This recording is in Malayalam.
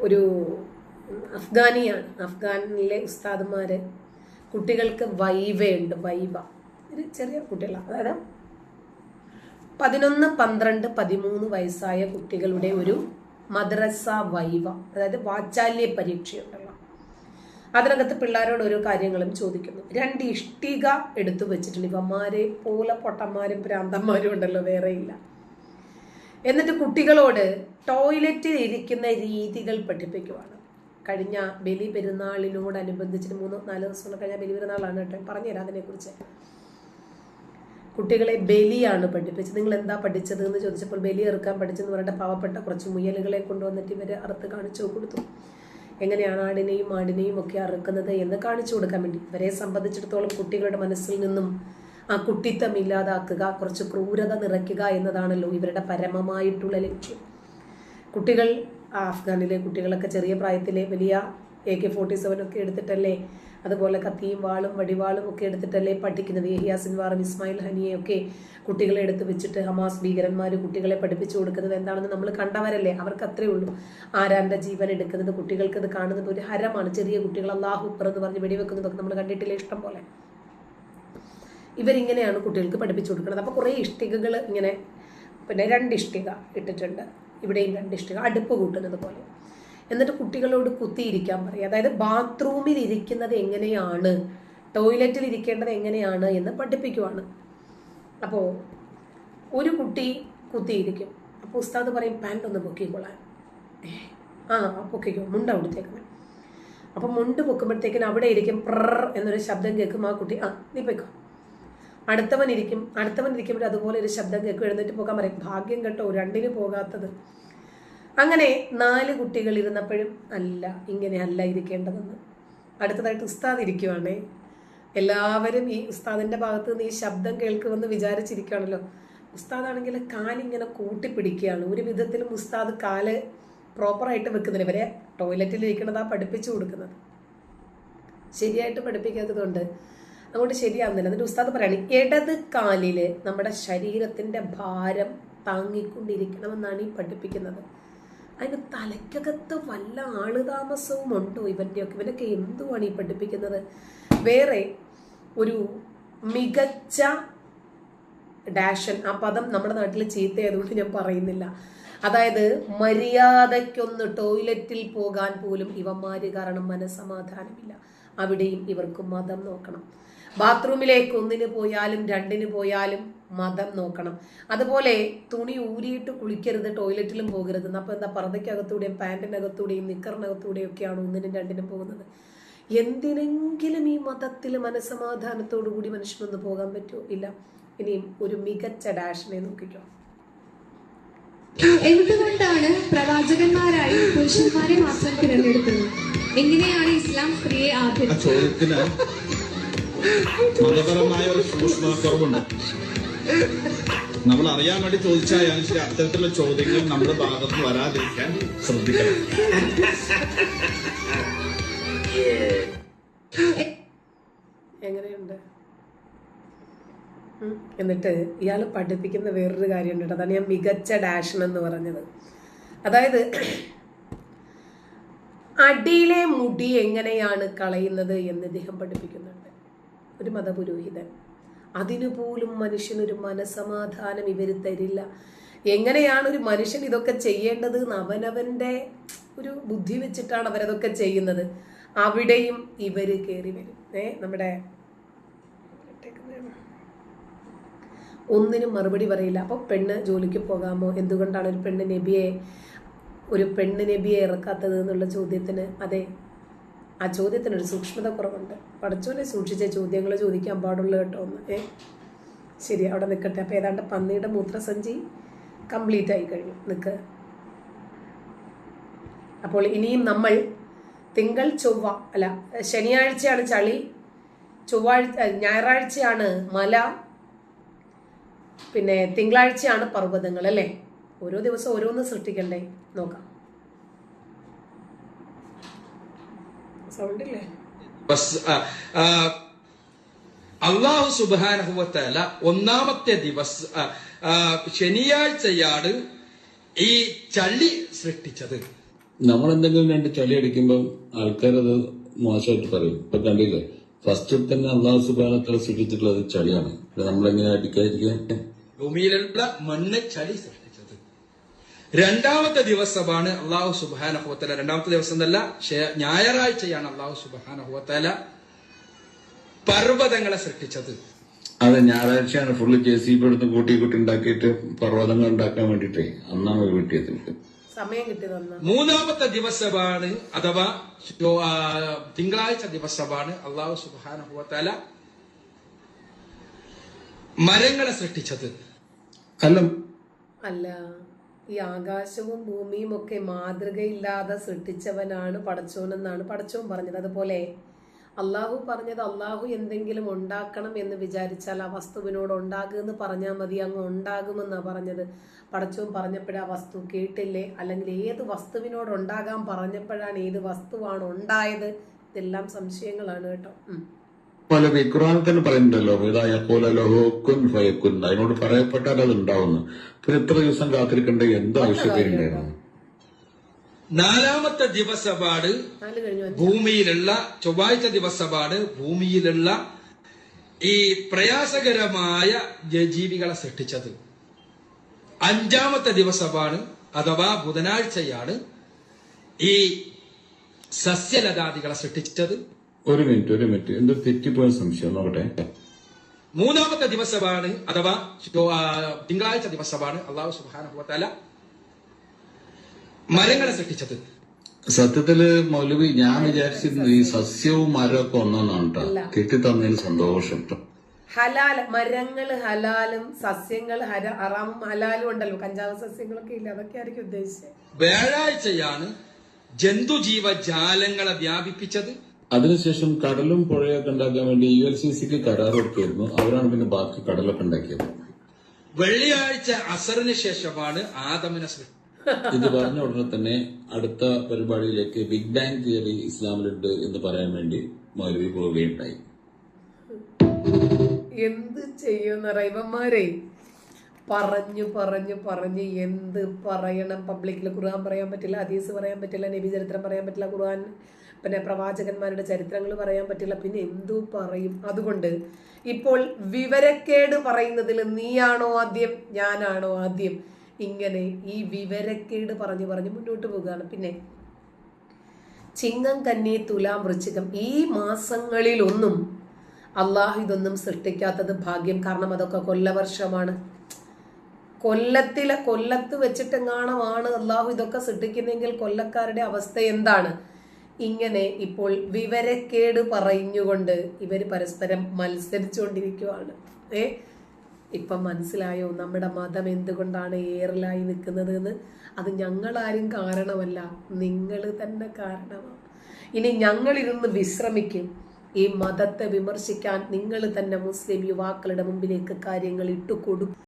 ഒരു അഫ്ഗാനിയാണ്. അഫ്ഗാനിലെ ഉസ്താദുമാർ കുട്ടികൾക്ക് വൈവയുണ്ട് വൈവ. ഒരു ചെറിയ കുട്ടികളാണ് അതായത് പതിനൊന്ന് പന്ത്രണ്ട് പതിമൂന്ന് വയസ്സായ കുട്ടികളുടെ ഒരു മദ്രസ വൈവ. അതായത് വാചാല്യ പരീക്ഷയുണ്ടല്ലോ. അതിനകത്ത് പിള്ളേരോട് ഓരോ കാര്യങ്ങളും ചോദിക്കുന്നു. രണ്ട് ഇഷ്ടിക എടുത്തു വെച്ചിട്ടുണ്ട്. ഇവന്മാരെ പോലെ പൊട്ടന്മാരും പ്രാന്തന്മാരും ഉണ്ടല്ലോ. വേറെയില്ല എന്നിട്ട് കുട്ടികളോട് ടോയ്ലറ്റിൽ ഇരിക്കുന്ന രീതികൾ പഠിപ്പിക്കുവാണ്. കഴിഞ്ഞ ബലി പെരുന്നാളിനോടനുബന്ധിച്ചിട്ട് മൂന്നോ നാല് ദിവസം കഴിഞ്ഞ ബലി പെരുന്നാളാണ് കേട്ടോ. പറഞ്ഞുതരാം അതിനെക്കുറിച്ച്. കുട്ടികളെ ബലിയാണ് പഠിപ്പിച്ചത്. നിങ്ങൾ എന്താ പഠിച്ചത് എന്ന് ചോദിച്ചപ്പോൾ ബലി ഇറക്കാൻ പഠിച്ചെന്ന് പറഞ്ഞിട്ട് പാവപ്പെട്ട കുറച്ച് മുയലുകളെ കൊണ്ടുവന്നിട്ട് ഇവരെ അറുത്ത് കാണിച്ചു കൊടുത്തു. എങ്ങനെയാണ് ആടിനെയും ആടിനെയും ഒക്കെ അറുക്കുന്നത് എന്ന് കാണിച്ചു കൊടുക്കാൻ വേണ്ടി. ഇവരെ സംബന്ധിച്ചിടത്തോളം കുട്ടികളുടെ മനസ്സിൽ നിന്നും ആ കുട്ടിത്തം ഇല്ലാതാക്കുക കുറച്ച് ക്രൂരത നിറയ്ക്കുക എന്നതാണല്ലോ ഇവരുടെ പരമമായിട്ടുള്ള ലക്ഷ്യം. കുട്ടികൾ അഫ്ഗാനിലെ കുട്ടികളൊക്കെ ചെറിയ പ്രായത്തിലെ വലിയ എ കെ ഫോർട്ടി സെവൻ ഒക്കെ എടുത്തിട്ടല്ലേ അതുപോലെ കത്തിയും വാളും വടിവാളും ഒക്കെ എടുത്തിട്ടല്ലേ പഠിക്കുന്നത്. യഹിയ സിൻവാറും ഇസ്മായിൽ ഹനിയെയൊക്കെ കുട്ടികളെ എടുത്ത് വെച്ചിട്ട് ഹമാസ് ഭീകരന്മാർ കുട്ടികളെ പഠിപ്പിച്ചു കൊടുക്കുന്നത് എന്താണെന്ന് നമ്മൾ കണ്ടവരല്ലേ? അവർക്ക് അത്രേ ഉള്ളൂ. ആരാന്റെ ജീവൻ എടുക്കുന്നത്? കുട്ടികൾക്ക് അത് കാണുന്നത് ഒരു ഹരമാണ്. ചെറിയ കുട്ടികൾ അള്ളാഹു എന്ന് പറഞ്ഞ് വെടിവെക്കുന്നതൊക്കെ നമ്മൾ കണ്ടിട്ടില്ലേ? ഇഷ്ടം പോലെ. ഇവരിങ്ങനെയാണ് കുട്ടികൾക്ക് പഠിപ്പിച്ചു കൊടുക്കുന്നത്. അപ്പോൾ കുറേ ഇഷ്ടികകൾ ഇങ്ങനെ പിന്നെ രണ്ട് ഇഷ്ടിക ഇട്ടിട്ടുണ്ട്. ഇവിടെയും രണ്ട് ഇഷ്ടിക അടുപ്പ് കൂട്ടുന്നത് പോലെ. എന്നിട്ട് കുട്ടികളോട് കുത്തിയിരിക്കാൻ പറയും. അതായത് ബാത്റൂമിൽ ഇരിക്കുന്നത് എങ്ങനെയാണ് ടോയ്ലറ്റിൽ ഇരിക്കേണ്ടത് എങ്ങനെയാണ് എന്ന് പഠിപ്പിക്കുവാണ്. അപ്പോൾ ഒരു കുട്ടി കുത്തിയിരിക്കും. അപ്പോൾ ഉസ്താദ് പറയും പാന്റ് ഒന്ന് പൊക്കിക്കൊള്ളാൻ ആ പൊക്കിക്കോ മുണ്ട അവിടുത്തേക്കുന്നത് അപ്പം മുണ്ട് പൊക്കുമ്പോഴത്തേക്കിന് അവിടെ ഇരിക്കും പ്രർ എന്നൊരു ശബ്ദം കേൾക്കും ആ കുട്ടി. ആ നീ പൊയ്ക്കോ. അടുത്തവൻ ഇരിക്കും അടുത്തവൻ ഇരിക്കുമ്പോൾ അതുപോലെ ഒരു ശബ്ദം കേൾക്കും എഴുന്നേറ്റ് പോകാൻ പറയും. ഭാഗ്യം കേട്ടോ രണ്ടിന് പോകാത്തത്. അങ്ങനെ നാല് കുട്ടികൾ ഇരുന്നപ്പോഴും അല്ല ഇങ്ങനെ അല്ല ഇരിക്കേണ്ടതെന്ന്. അടുത്തതായിട്ട് ഉസ്താദ് ഇരിക്കുവാണേ. എല്ലാവരും ഈ ഉസ്താദിന്റെ ഭാഗത്ത് നിന്ന് ഈ ശബ്ദം കേൾക്കുമെന്ന് വിചാരിച്ചിരിക്കുകയാണല്ലോ ഉസ്താദാണെങ്കിൽ കാലിങ്ങനെ കൂട്ടിപ്പിടിക്കുകയാണ്. ഒരു വിധത്തിലും ഉസ്താദ് കാൽ പ്രോപ്പറായിട്ട് വെക്കുന്നില്ല. ഇവരെ ടോയ്ലറ്റിൽ ഇരിക്കണതാ പഠിപ്പിച്ചു കൊടുക്കുന്നത്. ശരിയായിട്ട് പഠിപ്പിക്കാത്തതുകൊണ്ട് അങ്ങോട്ട് ശരിയാവുന്നില്ല. എന്നിട്ട് ഉസ്താദ് പറയാണ് ഇടത് കാലിൽ നമ്മുടെ ശരീരത്തിന്റെ ഭാരം താങ്ങിക്കൊണ്ടിരിക്കണമെന്നാണ് ഈ പഠിപ്പിക്കുന്നത്. അതിന് തലയ്ക്കകത്ത് വല്ല ആളുതാമസവും ഉണ്ടോ ഇവന്റെയൊക്കെ ഇവനൊക്കെ എന്തുവാണ് ഈ പഠിപ്പിക്കുന്നത്? വേറെ ഒരു മികച്ച ഡാഷൻ ആ പദം നമ്മുടെ നാട്ടിൽ ചീത്തയായതുകൊണ്ട് ഞാൻ പറയുന്നില്ല. അതായത് മര്യാദയ്ക്കൊന്ന് ടോയ്ലറ്റിൽ പോകാൻ പോലും ഇവന്മാര് കാരണം മനസമാധാനമില്ല അവിടെയും ഇവർക്ക് മതം നോക്കണം. ബാത്റൂമിലേക്ക് ഒന്നിന് പോയാലും രണ്ടിന് പോയാലും മതം നോക്കണം. അതുപോലെ തുണി ഊരിയിട്ട് കുളിക്കരുത് ടോയ്ലറ്റിലും പോകരുത്. അപ്പോൾ എന്താ പർദ്ദയ്ക്കകത്തൂടെയും പാന്റിനകത്തൂടെയും നിക്കറിനകത്തൂടെയും ഒക്കെയാണ് ഒന്നിനും രണ്ടിനും പോകുന്നത്? എന്തിനെങ്കിലും ഈ മതത്തിൽ മനസ്സമാധാനത്തോടു കൂടി മനുഷ്യനൊന്ന് പോകാൻ പറ്റുമോ? ഇല്ല. ഇനിയും ഒരു മികച്ച ഡാഷിനെ നോക്കിക്കോ. എന്തുകൊണ്ടാണ് പ്രവാചകന്മാരായി പുരുഷന്മാരെ മാത്രം തിരഞ്ഞെടുക്കുന്നത്? എങ്ങനെയാണ് ഇസ്ലാം സ്ത്രീയെ ആദ്യം മതപരമായ ഒരു സൂക്ഷ്മക്കുറവുണ്ട് നമ്മൾ അറിയാൻ വേണ്ടി ചോദിച്ചാൽ അത്തരത്തിലുള്ള ചോദ്യങ്ങൾ നമ്മുടെ ഭാഗത്ത് വരാതിരിക്കാൻ ശ്രദ്ധിക്കണം. എങ്ങനെയുണ്ട്. എന്നിട്ട് ഇയാൾ പഠിപ്പിക്കുന്ന വേറൊരു കാര്യമുണ്ട് അതാണ് ഞാൻ മികച്ച ഡാഷൻ എന്ന് പറഞ്ഞത്. അതായത് അടിയിലെ മുടി എങ്ങനെയാണ് കളയുന്നത് എന്ന് ഇദ്ദേഹം പഠിപ്പിക്കുന്നുണ്ട്. ഒരു മതപുരോഹിതൻ. അതിനുപോലും മനുഷ്യനൊരു മനസമാധാനം ഇവർ തരില്ല. എങ്ങനെയാണ് ഒരു മനുഷ്യൻ ഇതൊക്കെ ചെയ്യേണ്ടത്? എന്ന് അവനവന്റെ ഒരു ബുദ്ധി വെച്ചിട്ടാണ് അവരതൊക്കെ ചെയ്യുന്നത്. അവിടെയും ഇവർ കയറി വരും. ഏ നമ്മുടെ ഒന്നിനും മറുപടി പറയില്ല. അപ്പോൾ പെണ്ണ് ജോലിക്ക് പോകാമോ? എന്തുകൊണ്ടാണ് ഒരു പെണ്ണ് നബിയെ ഒരു പെണ്ണ് നബിയെ ഇറക്കാത്തത് എന്നുള്ള ചോദ്യത്തിന്? അതെ ആ ചോദ്യത്തിനൊരു സൂക്ഷ്മത കുറവുണ്ട്. പഠിച്ചോനെ സൂക്ഷിച്ച ചോദ്യങ്ങൾ ചോദിക്കാൻ പാടുള്ളൂ കേട്ടോ ഒന്ന് ഏ? ശരി അവിടെ നിൽക്കട്ടെ. അപ്പോൾ ഏതാണ്ട് പന്നിയുടെ മൂത്രസഞ്ചി കംപ്ലീറ്റ് ആയി കഴിഞ്ഞു. നിൽക്ക് അപ്പോൾ ഇനിയും നമ്മൾ തിങ്കൾ ചൊവ്വ അല്ല ശനിയാഴ്ചയാണ് ചളി ചൊവ്വാഴ്ച ഞായറാഴ്ചയാണ് മല പിന്നെ തിങ്കളാഴ്ചയാണ് പർവതങ്ങൾ അല്ലേ? ഓരോ ദിവസം ഓരോന്ന് സൃഷ്ടിക്കണ്ടേ? നോക്കാം. അള്ളാഹു സുബാനഹുവത്തല ഒന്നാമത്തെ ദിവസം ശനിയാഴ്ചയാണ് ഈ ചളി സൃഷ്ടിച്ചത്. നമ്മൾ എന്തെങ്കിലും രണ്ട് ചളി അടിക്കുമ്പോൾ ആൾക്കാരത് മോശമായിട്ട് പറയും. ഇപ്പൊ കണ്ടില്ലേ? ഫസ്റ്റ് തന്നെ അള്ളാഹു സുബാനത്തല സൃഷ്ടിച്ചിട്ടുള്ളത് ചളിയാണ്. നമ്മളെങ്ങനെ അടിക്കാതിരിക്കാൻ ഭൂമിയിലുള്ള മണ്ണ് ചളി സൃഷ്ടിച്ചത് രണ്ടാമത്തെ ദിവസമാണ് അള്ളാഹു സുബാന ഹോത്തല രണ്ടാമത്തെ ദിവസം എന്നല്ല ഞായറാഴ്ചയാണ് അള്ളാഹു സുബാന ഹോത്തല പർവതങ്ങളെ സൃഷ്ടിച്ചത്. അതെ ഞായറാഴ്ചയാണ് ഫുള്ള് ജെ സി ബി എടുത്ത് കൂട്ടി കൂട്ടി ഉണ്ടാക്കിയിട്ട് പർവതങ്ങൾ ഉണ്ടാക്കാൻ വേണ്ടിട്ടേ അന്നാണ് കിട്ടിയത് സമയം കിട്ടി മൂന്നാമത്തെ ദിവസമാണ് അഥവാ തിങ്കളാഴ്ച ദിവസമാണ് അള്ളാഹു സുബാന ഹോത്തല മരങ്ങളെ സൃഷ്ടിച്ചത്. അല്ല അല്ല. ഈ ആകാശവും ഭൂമിയും ഒക്കെ മാതൃകയില്ലാതെ സൃഷ്ടിച്ചവനാണ് പടച്ചോനെന്നാണ് പടച്ചോൻ പറഞ്ഞത്. അതുപോലെ അള്ളാഹു പറഞ്ഞത് അള്ളാഹു എന്തെങ്കിലും ഉണ്ടാക്കണം എന്ന് വിചാരിച്ചാൽ ആ വസ്തുവിനോട് ഉണ്ടാകുമെന്ന് പറഞ്ഞാൽ മതി. അങ്ങ് ഉണ്ടാകുമെന്നാണ് പറഞ്ഞത്. പടച്ചോൻ പറഞ്ഞപ്പോഴാ വസ്തു കേട്ടില്ലേ? അല്ലെങ്കിൽ ഏത് വസ്തുവിനോട് ഉണ്ടാകാൻ പറഞ്ഞപ്പോഴാണ് ഏത് വസ്തുവാണ് ഉണ്ടായത്? ഇതെല്ലാം സംശയങ്ങളാണ് കേട്ടോ. പല ഖുർആൻ തന്നെ പറയുന്നുണ്ടല്ലോ ഇതായ പോലെ ലോഹോക്കുൻ ഫയക്കുൻ അതിനോട് പറയപ്പെട്ടാൽ അത് ഉണ്ടാവുന്നു. പിന്നെ എത്ര ദിവസം കാത്തിരിക്കേണ്ട എന്ത് ആവശ്യത്തിനുണ്ടായിരുന്നു നാലാമത്തെ ദിവസപാട്. ഭൂമിയിലുള്ള ചൊവ്വാഴ്ച ദിവസപാട് ഭൂമിയിലുള്ള ഈ പ്രയാസകരമായ ജീവികളെ സൃഷ്ടിച്ചത്. അഞ്ചാമത്തെ ദിവസമാണ് അഥവാ ബുധനാഴ്ചയാണ് ഈ സസ്യലതാദികളെ സൃഷ്ടിച്ചത്. ഒരു മിനിറ്റ് ഒരു മിനിറ്റ്. എന്തോ തെറ്റിപ്പോയ സംശയം. നോക്കട്ടെ. മൂന്നാമത്തെ ദിവസമാണ് അഥവാ തിങ്കളാഴ്ച ദിവസമാണ് അള്ളാഹു സുഹാന മരങ്ങളെ സൃഷ്ടിച്ചത്. സത്യത്തിൽ മൗലവി ഞാൻ വിചാരിച്ചിരുന്നത് ഈ സസ്യവും മരമൊക്കെ ഒന്നാണ് കേട്ടോ തന്നതിന് സന്തോഷം ഹലാൽ മരങ്ങൾ ഹലാലും സസ്യങ്ങൾ ഹര അറാമും ഹലാലും ഉണ്ടല്ലോ. കഞ്ചാവ് സസ്യങ്ങളൊക്കെ ഇല്ല? അതൊക്കെ ആയിരിക്കും ഉദ്ദേശിച്ചത്. വ്യാഴാഴ്ചയാണ് ജന്തുജീവജാലങ്ങളെ വ്യാപിപ്പിച്ചത്. അതിനുശേഷം കടലും പുഴയൊക്കെ ഉണ്ടാക്കാൻ വേണ്ടി യു എൽ സി സിക്ക് കരാർ കൊടുക്കുകയായിരുന്നു അവരാണ് പിന്നെ ബാക്കി കടലൊക്കെ ഉണ്ടാക്കിയത്. വെള്ളിയാഴ്ച അസറിന് ശേഷമാണ് ആദമിനെ ഇത് പറഞ്ഞ ഉടനെ തന്നെ അടുത്ത പരിപാടിയിലേക്ക് ബിഗ് ബാങ് തിയറി ഇസ്ലാമിലുണ്ട് എന്ന് പറയാൻ വേണ്ടി മൗലവി പോവുകയുണ്ടായി. എന്ത് ചെയ്യുന്ന റൈവന്മാരെ പറഞ്ഞു പറഞ്ഞു പറഞ്ഞു എന്ത് പറയണം? പബ്ലിക്കിൽ ഖുർആൻ പറയാൻ പറ്റില്ല ഹദീസ് പറയാൻ പറ്റില്ല നബി ചരിത്രം പറയാൻ പറ്റില്ല ഖുർആൻ പിന്നെ പ്രവാചകന്മാരുടെ ചരിത്രങ്ങൾ പറയാൻ പറ്റില്ല. പിന്നെ എന്തു പറയും? അതുകൊണ്ട് ഇപ്പോൾ വിവരക്കേട് പറയുന്നതിൽ നീയാണോ ആദ്യം? ഞാനാണോ ആദ്യം? ഇങ്ങനെ ഈ വിവരക്കേട് പറഞ്ഞു പറഞ്ഞ് മുന്നോട്ട് പോകുകയാണ് പിന്നെ ചിങ്ങം കന്നി തുലാം വൃശ്ചികം ഈ മാസങ്ങളിലൊന്നും അള്ളാഹു ഇതൊന്നും സൃഷ്ടിക്കാത്തത് ഭാഗ്യം. കാരണം അതൊക്കെ കൊല്ലവർഷമാണ്. കൊല്ലത്തിലെ കൊല്ലത്ത് വെച്ചിട്ടെങ്ങാണമാണ് അള്ളാഹു ഇതൊക്കെ സൃഷ്ടിക്കുന്നെങ്കിൽ കൊല്ലക്കാരുടെ അവസ്ഥ എന്താണ്? ഇങ്ങനെ ഇപ്പോൾ വിവരക്കേട് പറഞ്ഞുകൊണ്ട് ഇവർ പരസ്പരം മത്സരിച്ചുകൊണ്ടിരിക്കുകയാണ് ഏ? ഇപ്പം മനസ്സിലായോ? നമ്മുടെ മതം എന്തുകൊണ്ടാണ് ഏറിലായി നിൽക്കുന്നത് എന്ന് അത് ഞങ്ങളാരും കാരണമല്ല നിങ്ങൾ തന്നെ കാരണമാണ്. ഇനി ഞങ്ങളിരുന്ന് വിശ്രമിക്കും. ഈ മതത്തെ വിമർശിക്കാൻ നിങ്ങൾ തന്നെ മുസ്ലിം യുവാക്കളുടെ മുമ്പിലേക്ക് കാര്യങ്ങൾ ഇട്ടുകൊടുക്കും.